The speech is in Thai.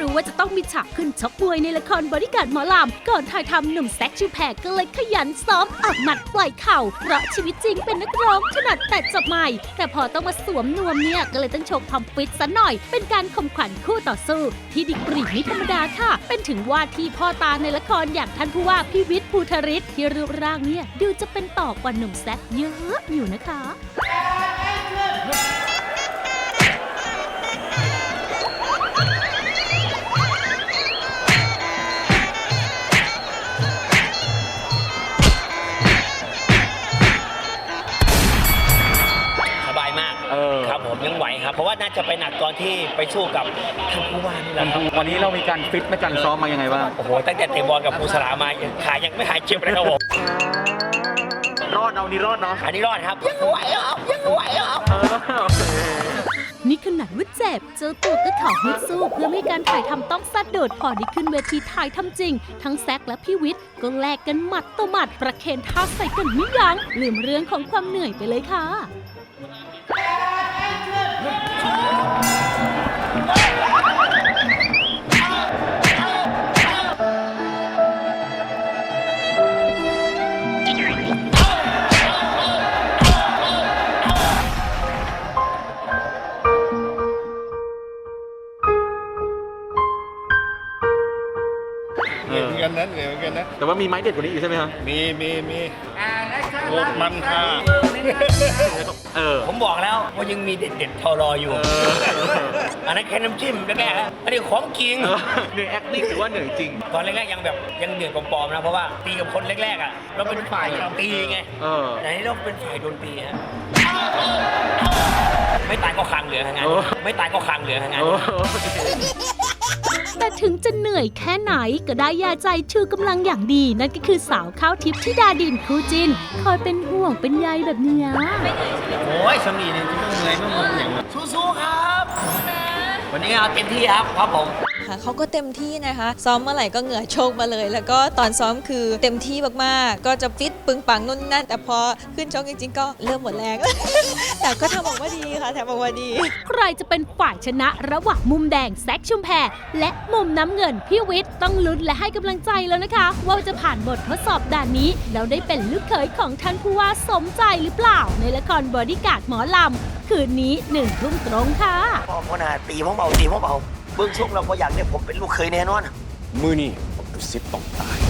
รู้ว่าจะต้องมีฉากขึ้นชกมวยในละครบริการหมอลำก่อนถ่ายทำหนุ่มแซคชูแพรก็เลยขยันซ้อมอัดหมัดปล่อยเข่า เพราะชีวิตจริงเป็นนักร้องถนัดแต่จับใหม่แต่พอต้องมาสวมนวมเนี่ยก็เลยต้องโชว์ความฟิตซะหน่อย เป็นการข่มขวัญคู่ต่อสู้ ที่ดิกรีไม่ธรรมดาค่ะ เป็นถึงว่าที่พ่อตาในละครอย่างท่านผู้ว่าพี่วิทย์ภูทริศที่รูปร่างเนี่ยดูจะเป็นต่อกว่าหนุ่มแซคเยอะอยู่นะคะ ครับ เพราะว่าน่าจะไปหนักตอนที่ไปสู้กับท่านผู้ว่านี่แหละครับวันนี้เรามีการฟิตในการซ้อมมายังไงบ้าง โอ้โห ตั้งแต่เตะบอลกับครูสลามายังขายังไม่หายเจ็บเลยครับผมรอดเอานี่รอดเนาะอันนี้รอดครับ ยังไหวครับยังไหวครับนี่ขนาดว่าเจ็บ เจอตัวก็ขอฮึดสู้เพื่อไม่ให้การถ่ายทำต้องสะดุดพอได้ขึ้นเวทีถ่ายทำจริง ทั้งแซกและพี่วิทย์ก็แลกกันหมัดต่อหมัด ประเคนท่าใส่กันไม่ยัง้งลืมเรื่องของความเหนื่อยไปเลยค่ะ เหนื่อยเหมือนกันนะเหนื่อยเหมือนกันนะ แต่ว่ามีไม้เด็ดกว่านี้อีกใช่ไหมครับ มีมีมีโคตรมันค่ะ เออ ผมบอกแล้วว่ายังมีเด็ดๆทอรออยู่เอออันนั้นแค่น้ำจิ้มแรกๆนะอันนี้ของจริง เหนื่อย acting หรือว่าเหนื่อยจริง ตอนแรกๆยังแบบยังเหนื่อยปลอมๆนะเพราะว่าตีกับคนแรกๆอะเราเป็นฝ่ายตีไงเออ แต่อันนี้เราเป็นฝ่ายโดนตีฮะไม่ตายก็คังเหลือฮะงานโอ้ไม่ตายก็คังเหลือฮะงานโอ้ แต่ถึงจะเหนื่อยแค่ไหนก็ได้ยาใจชูกำลังอย่างดี นั่นก็คือสาวข้าวทิพย์ที่ดาดินคู่จิน คอยเป็นห่วงเป็นใยแบบเนี้ยโอ้ยสมีเนี่ยจะต้องเหนื่อยมากๆอย่างสู้ๆครับ วันนี้เอาเต็มที่ครับครับผม ค่ะเขาก็เต็มที่นะคะ ซ้อมเมื่อไหร่ก็เหงื่อโชกมาเลย แล้วก็ตอนซ้อมคือเต็มที่มากๆ ก็จะฟิตปึงปังนู่นนั่นแต่พอขึ้นชกจริงๆ ก็เริ่มหมดแรง แต่ก็ทำออกมาดีค่ะทำออกมาดี ใครจะเป็นฝ่ายชนะระหว่างมุมแดงแซคชุมแพรและมุมน้ำเงินพี่วิทย์ต้องลุ้นและให้กำลังใจแล้วนะคะ ว่าจะผ่านบททดสอบด่านนี้แล้วได้เป็นลูกเขยของท่านผู้ว่าสมใจหรือเปล่า ในละครบอดี้การ์ดหมอลำคืนนี้หนึ่งทุ่มตรงค่ะ พ่อพ่อนาตีพ่อเบาตีพ่อเบา เบื้องช่วงเราก็อยากได้ผมเป็นลูกเคยแน่นอน มือนี่ผมกระซิบต้องตาย